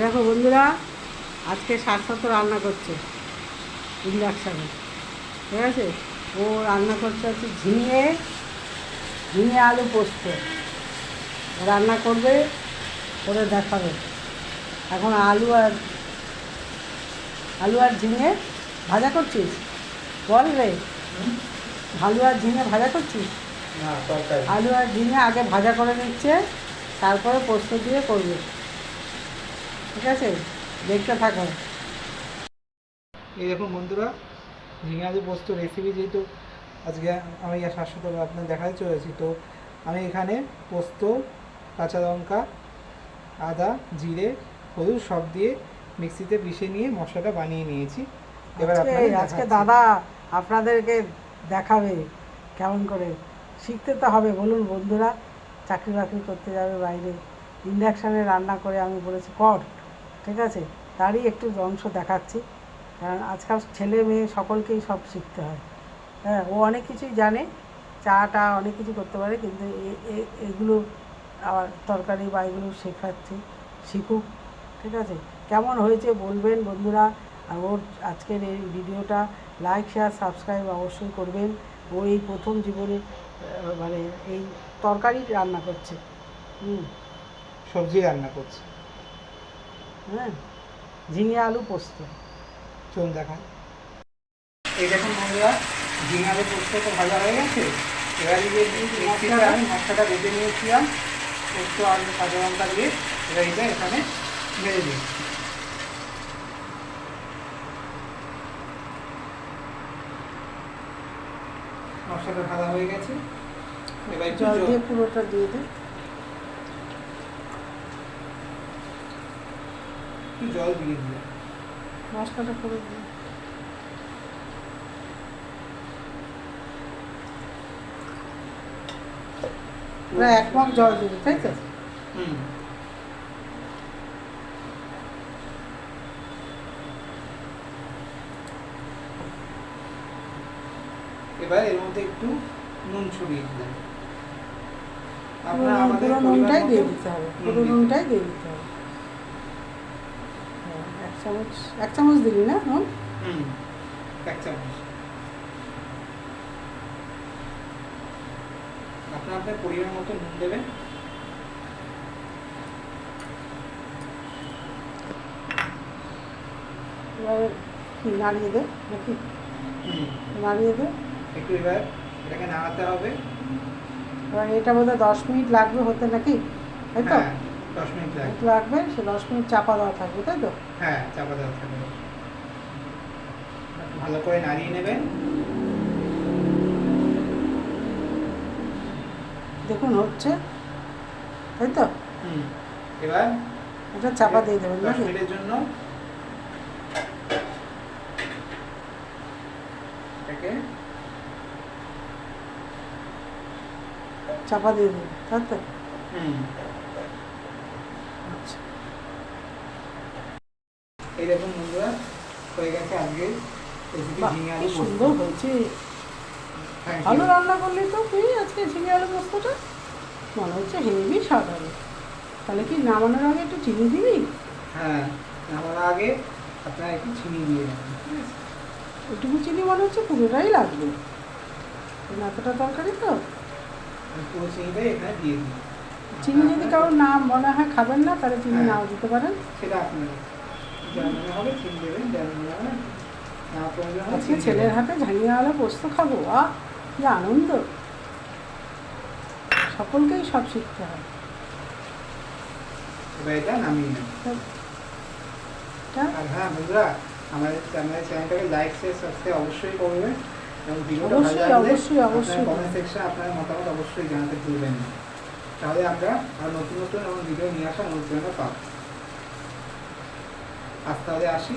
দেখো বন্ধুরা আজকে শাকসত্ব রান্না করছে ইন্ডাকশানে ঠিক আছে? ও রান্না করছে হচ্ছে ঝিঙে ঝিঙে আলু পোস্ত। রান্না করবে করে দেখাবে। এখন আলু আর আলু আর ঝিঙে ভাজা করছিস? বল রে আলু আর ঝিঙে ভাজা করছিস? আলু আর ঝিঙে আগে ভাজা করে নিচ্ছে তারপরে পোস্ত দিয়ে করবে। ঠিক আছে? দেখতে থাকো। এই দেখুন বন্ধুরা ঝিঙে আলু পোস্ত রেসিপি যেহেতু আজকে আমি শাশ্বত আপনার দেখাতে চলেছি তো আমি এখানে পোস্ত কাঁচা লঙ্কা আদা জিরে হলুদ সব দিয়ে মিক্সিতে পিষে নিয়ে মশলাটা বানিয়ে নিয়েছি। এবার আজকে। দাদা আপনাদেরকে দেখাবে কেমন করে। শিখতে তো হবে বলুন বন্ধুরা চাকরি বাকরি করতে যাবে বাইরে। ইন্ডাকশানে রান্না করে আমি বলেছি কর। ঠিক আছে? তারই একটু অংশ দেখাচ্ছি। কারণ আজকাল ছেলে মেয়ে সকলকেই সব শিখতে হয়। হ্যাঁ ও অনেক কিছুই জানে, চাটা অনেক কিছু করতে পারে, কিন্তু এগুলো আবার তরকারি বা এগুলো শেখাচ্ছে, শিখুক, ঠিক আছে? কেমন হয়েছে বলবেন বন্ধুরা। আর ওর আজকের এই ভিডিওটা লাইক, শেয়ার, সাবস্ক্রাইব অবশ্যই করবেন। ও এই প্রথম জীবনে মানে এই তরকারি রান্না করছে। হুম। সবজি রান্না করছি। হ্যাঁ ঝিঙে আলু পোস্ত। চলুন দেখান এই দেখুন বন্ধুরা ঝিঙে আলু পোস্ত তো ভাজা হয়ে গেছে। এবার যে মিক্সিতে আমি মশলাটা বেটে নিয়েছিলাম পোস্ত আর কাঁচা লঙ্কা দিয়ে। এবার এটা এখানে মেরে দিই। মশলাটা ভাজা হয়ে গেছে। এবার একটু জল দিয়ে পুরোটা দিয়ে দে একটু জল দিয়ে দিলাম মশলাটা পুরো দিয়ে। প্রায় এক মগ জল দিবি তাই তো? হুম। এবার এর মধ্যে একটু নুন ছড়িয়ে দিলাম। আপনারা আমাদের নুনটাই দিয়ে দিতে হবে পুরো নুনটাই দিয়ে দিতে হবে। চামচ এক চামচ দিলি না নুন হুম এক চামচ। আপনার আপনার পরিমাণ মতো নুন দেবেন। এবারে কি নাড়িয়ে দে নাকি নাড়িয়ে দে। একটু এবার এটাকে নাড়াতে হবে। এবার এটা বোধহয় দশ মিনিট লাগবে হতে নাকি? তাই তো? হ্যাঁ। দশ মিনিট লাগবে। লাগবে সে দশ মিনিট চাপা দেওয়া থাকবে তাই তো? হ্যাঁ চাপা দেওয়া থাকবে। ভালো করে নাড়িয়ে নেবেন। দেখুন হচ্ছে তাই তো? হুম এবার এটা চাপা দিয়ে দেবেন দশ মিনিটের জন্য এটাকে চাপা দিয়ে দেবেন তাই তো? হুম। আচ্ছা এই দেখুন বন্ধুরা হয়ে গেছে আজকে। সুন্দর হয়েছে। ভালো রান্না করলি তো তুই আজকে ঝিঙে আলু পোস্তটা? মনে হচ্ছে হেভি স্বাদ হবে। তাহলে কি নামানোর আগে একটু চিনি দিবি? হ্যাঁ আমার আগে আপনারা একটু চিনি দিয়ে আছে? ওইটুকু চিনি মনে হচ্ছে পুরোটাই লাগবে। এতটা তরকারি তো? পুরো চিনিটাই এখানে দিয়ে দিই চিনি যদি কারোর না মনে হয় খাবেন না তাহলে চিনি হ্যাঁ। নাও দিতে পারেন। সেটা আপনার আজকে ছেলের হাতে ঝাঙিয়ে পোস্ত খাব আহ কি আনন্দ। সকলকেই সব শিখতে হয়। এটা নামিয়ে আর হ্যাঁ বন্ধুরা আমাদের আমাদের চ্যানেলটাকে লাইক শেয়ার সাবস্ক্রাইব অবশ্যই করবেন। এবং ভিডিওটা ভালো অবশ্যই, লাগলে অবশ্যই, অবশ্যই। কমেন্ট সেকশনে আপনার মতামত অবশ্যই জানাতে ভুলবেন না। তাহলে আমরা আর নতুন নতুন এবং ভিডিও নিয়ে আসার অনুপ্রেরণা পাবো। আজ তাহলে আসি।